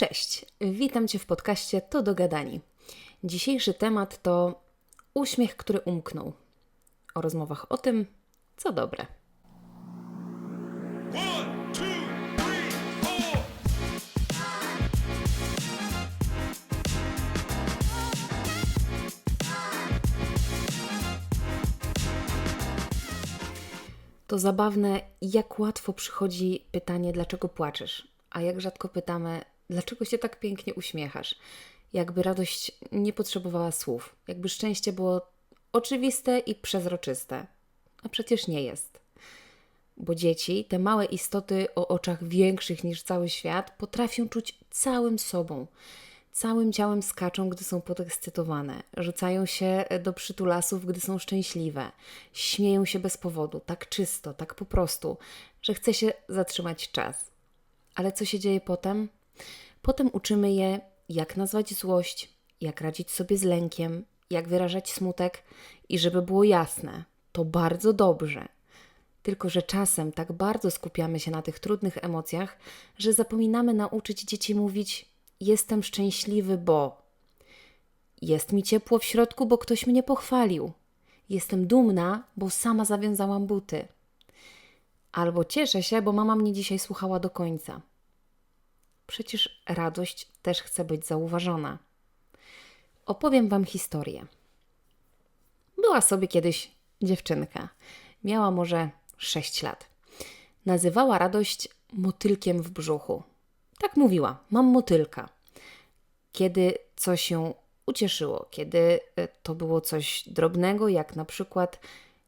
Cześć, witam Cię w podcaście To do gadani. Dzisiejszy temat to uśmiech, który umknął. O rozmowach o tym, co dobre. One, two, three. To zabawne, jak łatwo przychodzi pytanie, dlaczego płaczesz, a jak rzadko pytamy, dlaczego się tak pięknie uśmiechasz. Jakby radość nie potrzebowała słów, jakby szczęście było oczywiste i przezroczyste. A przecież nie jest. Bo dzieci, te małe istoty o oczach większych niż cały świat, potrafią czuć całym sobą. Całym ciałem skaczą, gdy są podekscytowane, rzucają się do przytulasów, gdy są szczęśliwe, śmieją się bez powodu, tak czysto, tak po prostu, że chce się zatrzymać czas. Ale co się dzieje potem? Potem uczymy je, jak nazwać złość, jak radzić sobie z lękiem, jak wyrażać smutek i żeby było jasne, to bardzo dobrze. Tylko, że czasem tak bardzo skupiamy się na tych trudnych emocjach, że zapominamy nauczyć dzieci mówić: Jestem szczęśliwy, bo. Jest mi ciepło w środku, bo ktoś mnie pochwalił. Jestem dumna, bo sama zawiązałam buty. Albo cieszę się, bo mama mnie dzisiaj słuchała do końca. Przecież radość też chce być zauważona. Opowiem Wam historię. Była sobie kiedyś dziewczynka. Miała może 6 lat. Nazywała radość motylkiem w brzuchu. Tak mówiła: Mam motylka. Kiedy coś ją ucieszyło, kiedy e, to było coś drobnego, jak na przykład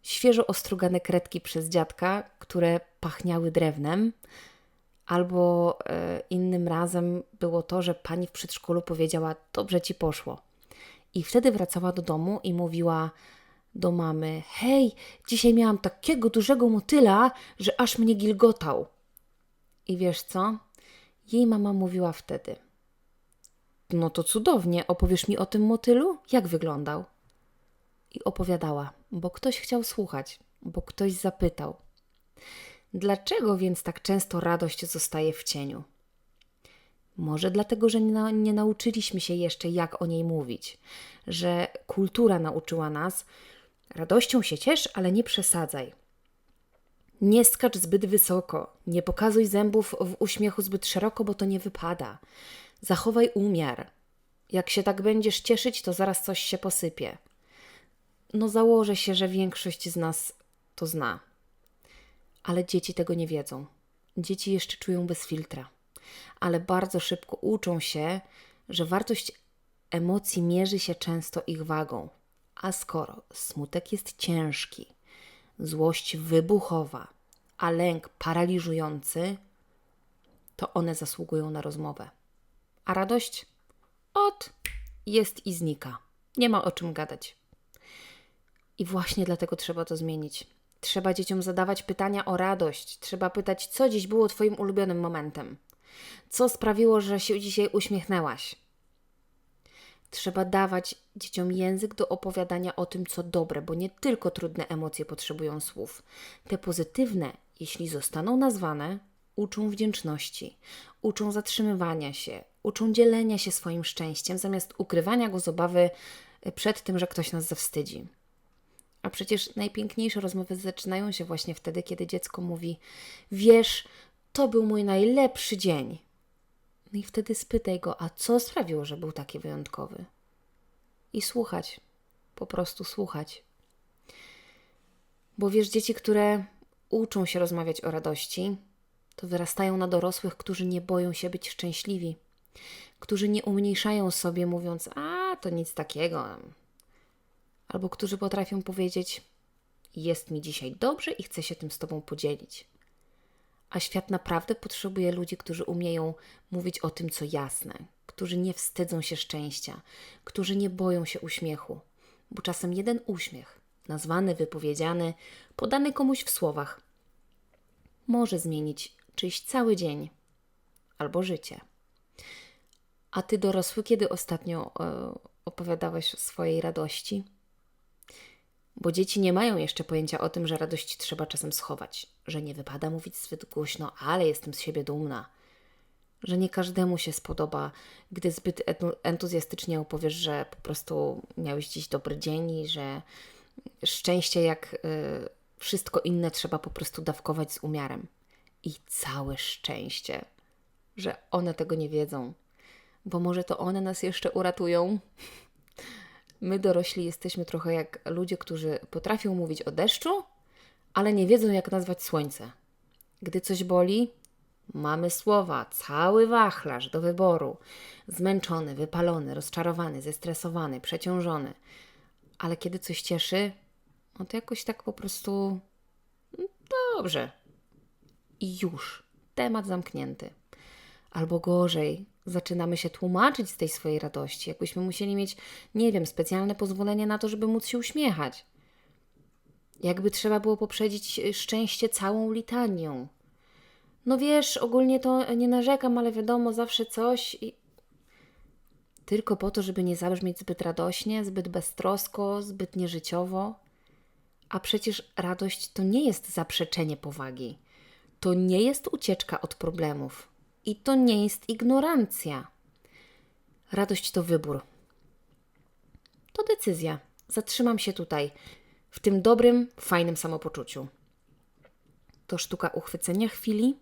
świeżo ostrugane kredki przez dziadka, które pachniały drewnem, albo e, innym razem było to, że pani w przedszkolu powiedziała: Dobrze ci poszło. I wtedy wracała do domu i mówiła do mamy: Hej, dzisiaj miałam takiego dużego motyla, że aż mnie gilgotał. I wiesz co? Jej mama mówiła wtedy: No to cudownie, opowiesz mi o tym motylu? Jak wyglądał? I opowiadała, bo ktoś chciał słuchać, bo ktoś zapytał. Dlaczego więc tak często radość zostaje w cieniu? Może dlatego, że nie, na, nie nauczyliśmy się jeszcze, jak o niej mówić, że kultura nauczyła nas, radością się ciesz, ale nie przesadzaj. Nie skacz zbyt wysoko, nie pokazuj zębów w uśmiechu zbyt szeroko, bo to nie wypada. Zachowaj umiar. Jak się tak będziesz cieszyć, to zaraz coś się posypie. No, założę się, że większość z nas to zna. Ale dzieci tego nie wiedzą. Dzieci jeszcze czują bez filtra, ale bardzo szybko uczą się, że wartość emocji mierzy się często ich wagą. A skoro smutek jest ciężki, złość wybuchowa, a lęk paraliżujący, to one zasługują na rozmowę. A radość? Ot, jest i znika. Nie ma o czym gadać. I właśnie dlatego trzeba to zmienić. Trzeba dzieciom zadawać pytania o radość. Trzeba pytać, co dziś było Twoim ulubionym momentem. Co sprawiło, że się dzisiaj uśmiechnęłaś? Trzeba dawać dzieciom język do opowiadania o tym, co dobre, bo nie tylko trudne emocje potrzebują słów. Te pozytywne, jeśli zostaną nazwane, uczą wdzięczności, uczą zatrzymywania się, uczą dzielenia się swoim szczęściem, zamiast ukrywania go z obawy przed tym, że ktoś nas zawstydzi. A przecież najpiękniejsze rozmowy zaczynają się właśnie wtedy, kiedy dziecko mówi: Wiesz, to był mój najlepszy dzień. No i wtedy spytaj go, a co sprawiło, że był taki wyjątkowy? I słuchać, po prostu słuchać. Bo wiesz, dzieci, które uczą się rozmawiać o radości, to wyrastają na dorosłych, którzy nie boją się być szczęśliwi, którzy nie umniejszają sobie, mówiąc: A, to nic takiego. Albo którzy potrafią powiedzieć: Jest mi dzisiaj dobrze i chcę się tym z Tobą podzielić. A świat naprawdę potrzebuje ludzi, którzy umieją mówić o tym, co jasne, którzy nie wstydzą się szczęścia, którzy nie boją się uśmiechu, bo czasem jeden uśmiech, nazwany, wypowiedziany, podany komuś w słowach, może zmienić czyjś cały dzień albo życie. A ty, dorosły, kiedy ostatnio e, opowiadałeś o swojej radości? Bo dzieci nie mają jeszcze pojęcia o tym, że radość trzeba czasem schować, że nie wypada mówić zbyt głośno, ale jestem z siebie dumna, że nie każdemu się spodoba, gdy zbyt entuzjastycznie opowiesz, że po prostu miałeś dziś dobry dzień i że szczęście jak y, wszystko inne trzeba po prostu dawkować z umiarem. I całe szczęście, że one tego nie wiedzą, bo może to one nas jeszcze uratują. My dorośli jesteśmy trochę jak ludzie, którzy potrafią mówić o deszczu, ale nie wiedzą jak nazwać słońce. Gdy coś boli, mamy słowa, cały wachlarz do wyboru. Zmęczony, wypalony, rozczarowany, zestresowany, przeciążony. Ale kiedy coś cieszy, no to jakoś tak po prostu mm, dobrze. I już. Temat zamknięty. Albo gorzej, zaczynamy się tłumaczyć z tej swojej radości, jakbyśmy musieli mieć, nie wiem, specjalne pozwolenie na to, żeby móc się uśmiechać. Jakby trzeba było poprzedzić y, szczęście całą litanią. No wiesz, ogólnie to nie narzekam, ale wiadomo, zawsze coś i... Tylko po to, żeby nie zabrzmieć zbyt radośnie, zbyt beztrosko, zbyt nieżyciowo. A przecież radość to nie jest zaprzeczenie powagi. To nie jest ucieczka od problemów. I to nie jest ignorancja. Radość to wybór. To decyzja. Zatrzymam się tutaj, w tym dobrym, fajnym samopoczuciu. To sztuka uchwycenia chwili,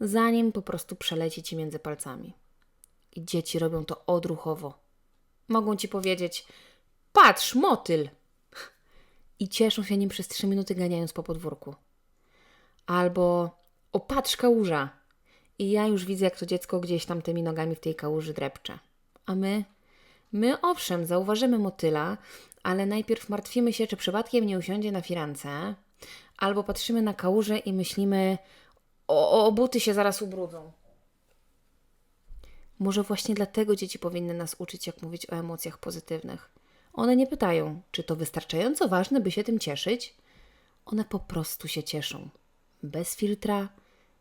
zanim po prostu przeleci ci między palcami. I dzieci robią to odruchowo. Mogą ci powiedzieć: Patrz, motyl! I cieszą się nim przez trzy minuty ganiając po podwórku. Albo o patrz kałuża. I ja już widzę, jak to dziecko gdzieś tam tymi nogami w tej kałuży drepcze. A my? My owszem, zauważymy motyla, ale najpierw martwimy się, czy przypadkiem nie usiądzie na firance, albo patrzymy na kałużę i myślimy, o, o buty się zaraz ubrudzą. Może właśnie dlatego dzieci powinny nas uczyć, jak mówić o emocjach pozytywnych. One nie pytają, czy to wystarczająco ważne, by się tym cieszyć. One po prostu się cieszą. Bez filtra,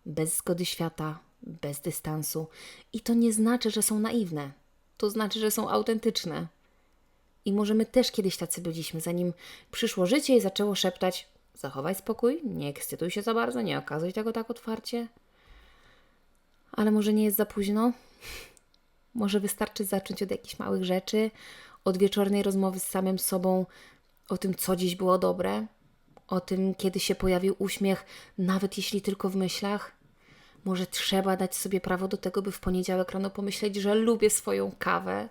bez zgody świata, bez dystansu. I to nie znaczy, że są naiwne. To znaczy, że są autentyczne. I może my też kiedyś tacy byliśmy, zanim przyszło życie i zaczęło szeptać: zachowaj spokój, nie ekscytuj się za bardzo, nie okazuj tego tak otwarcie. Ale może nie jest za późno? Może wystarczy zacząć od jakichś małych rzeczy, od wieczornej rozmowy z samym sobą o tym, co dziś było dobre, o tym, kiedy się pojawił uśmiech, nawet jeśli tylko w myślach. Może trzeba dać sobie prawo do tego, by w poniedziałek rano pomyśleć, że lubię swoją kawę.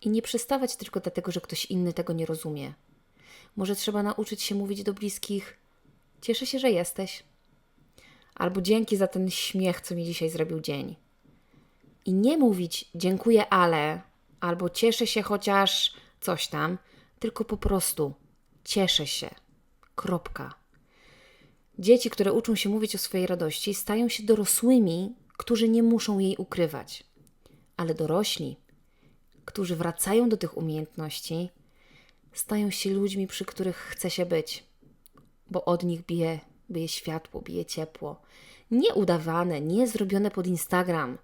I nie przestawać tylko dlatego, że ktoś inny tego nie rozumie. Może trzeba nauczyć się mówić do bliskich: Cieszę się, że jesteś. Albo dzięki za ten śmiech, co mi dzisiaj zrobił dzień. I nie mówić dziękuję, ale, albo cieszę się chociaż coś tam, tylko po prostu cieszę się. Kropka. Dzieci, które uczą się mówić o swojej radości, stają się dorosłymi, którzy nie muszą jej ukrywać. Ale dorośli, którzy wracają do tych umiejętności, stają się ludźmi, przy których chce się być, bo od nich bije, bije światło, bije ciepło. Nie udawane, nie zrobione pod Instagram,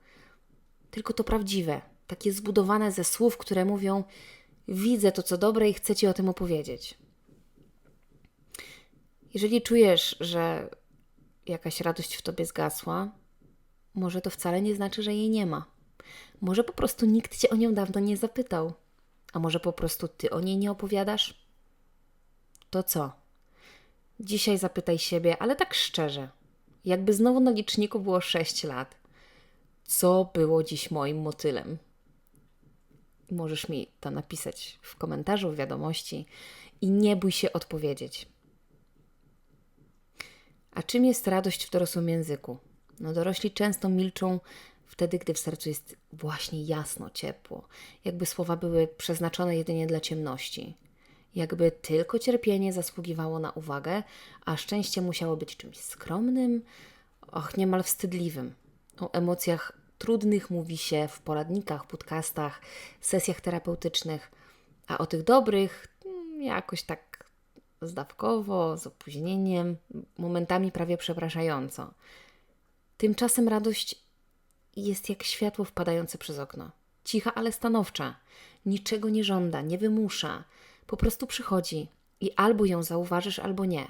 tylko to prawdziwe, takie zbudowane ze słów, które mówią: Widzę to, co dobre i chcę ci o tym opowiedzieć. Jeżeli czujesz, że jakaś radość w tobie zgasła, może to wcale nie znaczy, że jej nie ma. Może po prostu nikt cię o nią dawno nie zapytał, a może po prostu ty o niej nie opowiadasz? To co? Dzisiaj zapytaj siebie, ale tak szczerze, jakby znowu na liczniku było 6 lat. Co było dziś moim motylem? Możesz mi to napisać w komentarzu, w wiadomości i nie bój się odpowiedzieć. A czym jest radość w dorosłym języku? No dorośli często milczą wtedy, gdy w sercu jest właśnie jasno, ciepło, jakby słowa były przeznaczone jedynie dla ciemności. Jakby tylko cierpienie zasługiwało na uwagę, a szczęście musiało być czymś skromnym, och, niemal wstydliwym. O emocjach trudnych mówi się w poradnikach, podcastach, sesjach terapeutycznych, a o tych dobrych mm, jakoś tak zdawkowo, z opóźnieniem, momentami prawie przepraszająco. Tymczasem radość jest jak światło wpadające przez okno. Cicha, ale stanowcza. Niczego nie żąda, nie wymusza. Po prostu przychodzi i albo ją zauważysz, albo nie.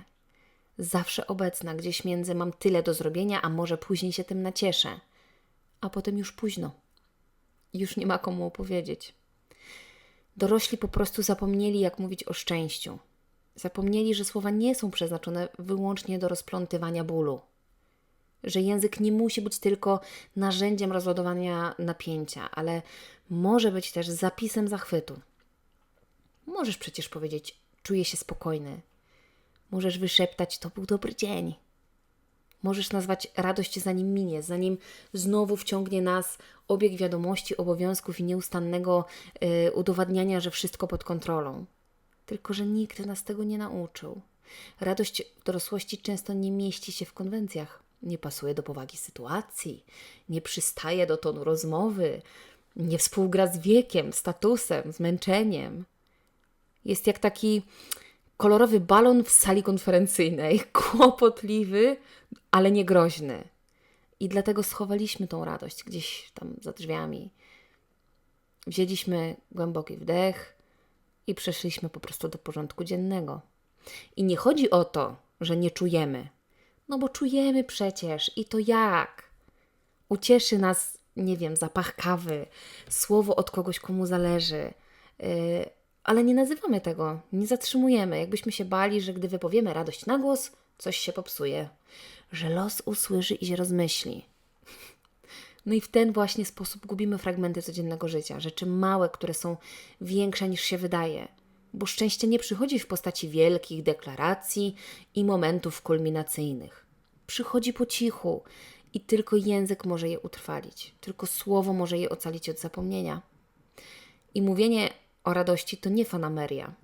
zawsze obecna, gdzieś między mam tyle do zrobienia, a może później się tym nacieszę. A potem już późno. Już nie ma komu opowiedzieć. Dorośli po prostu zapomnieli, jak mówić o szczęściu. Zapomnieli, że słowa nie są przeznaczone wyłącznie do rozplątywania bólu. Że język nie musi być tylko narzędziem rozładowania napięcia, ale może być też zapisem zachwytu. Możesz przecież powiedzieć: Czuję się spokojny. Możesz wyszeptać: To był dobry dzień. Możesz nazwać radość zanim minie, zanim znowu wciągnie nas obieg wiadomości, obowiązków i nieustannego y, udowadniania, że wszystko pod kontrolą. Tylko, że nikt nas tego nie nauczył. Radość dorosłości często nie mieści się w konwencjach, nie pasuje do powagi sytuacji, nie przystaje do tonu rozmowy, nie współgra z wiekiem, statusem, zmęczeniem. Jest jak taki kolorowy balon w sali konferencyjnej, kłopotliwy, ale nie groźny. I dlatego schowaliśmy tą radość gdzieś tam za drzwiami. Wzięliśmy głęboki wdech i przeszliśmy po prostu do porządku dziennego. I nie chodzi o to, że nie czujemy, no bo czujemy przecież i to jak. Ucieszy nas, nie wiem, zapach kawy, słowo od kogoś, komu zależy. Yy, ale nie nazywamy tego, nie zatrzymujemy, jakbyśmy się bali, że gdy wypowiemy radość na głos, coś się popsuje, że los usłyszy i się rozmyśli. No i w ten właśnie sposób gubimy fragmenty codziennego życia, rzeczy małe, które są większe niż się wydaje. Bo szczęście nie przychodzi w postaci wielkich deklaracji i momentów kulminacyjnych. Przychodzi po cichu i tylko język może je utrwalić, tylko słowo może je ocalić od zapomnienia. I mówienie o radości to nie fanameria.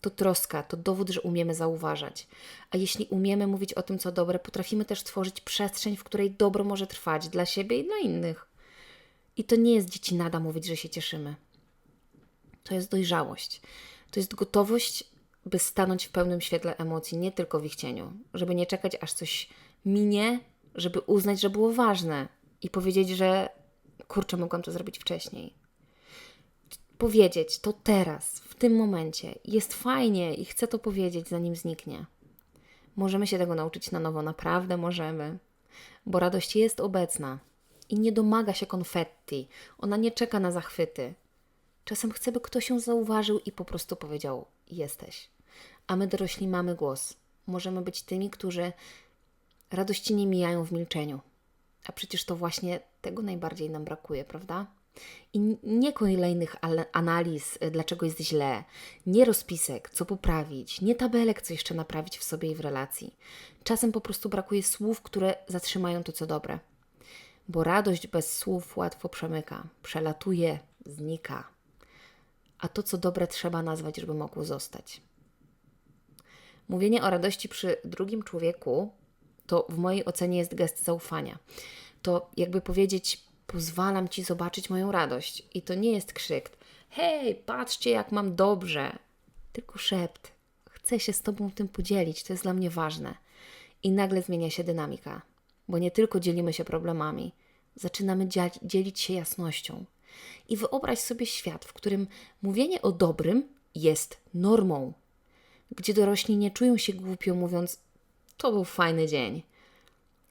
To troska, to dowód, że umiemy zauważać. A jeśli umiemy mówić o tym, co dobre, potrafimy też tworzyć przestrzeń, w której dobro może trwać dla siebie i dla innych. I to nie jest dzieci nada mówić, że się cieszymy. To jest dojrzałość. To jest gotowość, by stanąć w pełnym świetle emocji, nie tylko w ich cieniu. Żeby nie czekać, aż coś minie, żeby uznać, że było ważne i powiedzieć, że kurczę, mogłam to zrobić wcześniej powiedzieć to teraz, tym momencie. Jest fajnie i chcę to powiedzieć, zanim zniknie. Możemy się tego nauczyć na nowo, naprawdę możemy, bo radość jest obecna i nie domaga się konfetti, ona nie czeka na zachwyty. Czasem chce, by ktoś ją zauważył i po prostu powiedział: Jesteś. A my dorośli mamy głos. Możemy być tymi, którzy radości nie mijają w milczeniu. A przecież to właśnie tego najbardziej nam brakuje, prawda? I nie kolejnych analiz, y, dlaczego jest źle, nie rozpisek, co poprawić, nie tabelek, co jeszcze naprawić w sobie i w relacji. Czasem po prostu brakuje słów, które zatrzymają to, co dobre. Bo radość bez słów łatwo przemyka, przelatuje, znika. A to, co dobre, trzeba nazwać, żeby mogło zostać. Mówienie o radości przy drugim człowieku to w mojej ocenie jest gest zaufania. To jakby powiedzieć, pozwalam ci zobaczyć moją radość. I to nie jest krzyk. Hej, patrzcie, jak mam dobrze. Tylko szept. Chcę się z tobą tym podzielić, to jest dla mnie ważne. I nagle zmienia się dynamika, bo nie tylko dzielimy się problemami, zaczynamy dzielić się jasnością. I wyobraź sobie świat, w którym mówienie o dobrym jest normą, gdzie dorośli nie czują się głupio, mówiąc: To był fajny dzień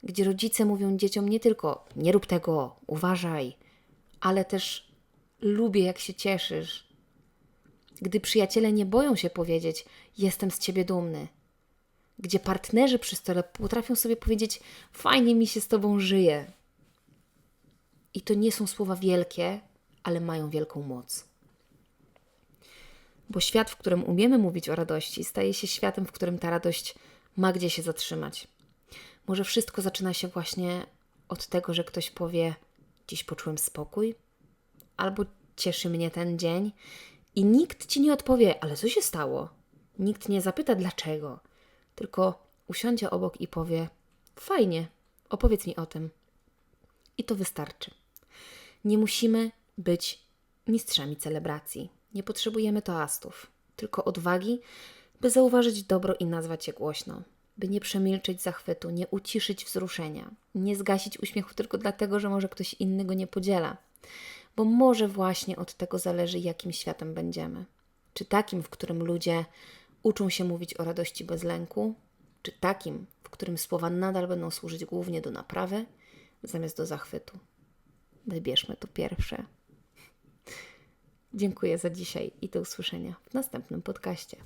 gdzie rodzice mówią dzieciom nie tylko nie rób tego, uważaj, ale też lubię, jak się cieszysz. Gdy przyjaciele nie boją się powiedzieć jestem z ciebie dumny. Gdzie partnerzy przy stole potrafią sobie powiedzieć fajnie mi się z tobą żyje. I to nie są słowa wielkie, ale mają wielką moc. Bo świat, w którym umiemy mówić o radości, staje się światem, w którym ta radość ma gdzie się zatrzymać. Może wszystko zaczyna się właśnie od tego, że ktoś powie: Dziś poczułem spokój, albo cieszy mnie ten dzień, i nikt ci nie odpowie: Ale co się stało? Nikt nie zapyta dlaczego, tylko usiądzie obok i powie: Fajnie, opowiedz mi o tym. I to wystarczy. Nie musimy być mistrzami celebracji. Nie potrzebujemy toastów, tylko odwagi, by zauważyć dobro i nazwać je głośno by nie przemilczeć zachwytu, nie uciszyć wzruszenia, nie zgasić uśmiechu tylko dlatego, że może ktoś inny go nie podziela. Bo może właśnie od tego zależy, jakim światem będziemy. Czy takim, w którym ludzie uczą się mówić o radości bez lęku, Czy takim, w którym słowa nadal będą służyć głównie do naprawy, zamiast do zachwytu? Wybierzmy to pierwsze. Dziękuję za dzisiaj i do usłyszenia w następnym podcaście.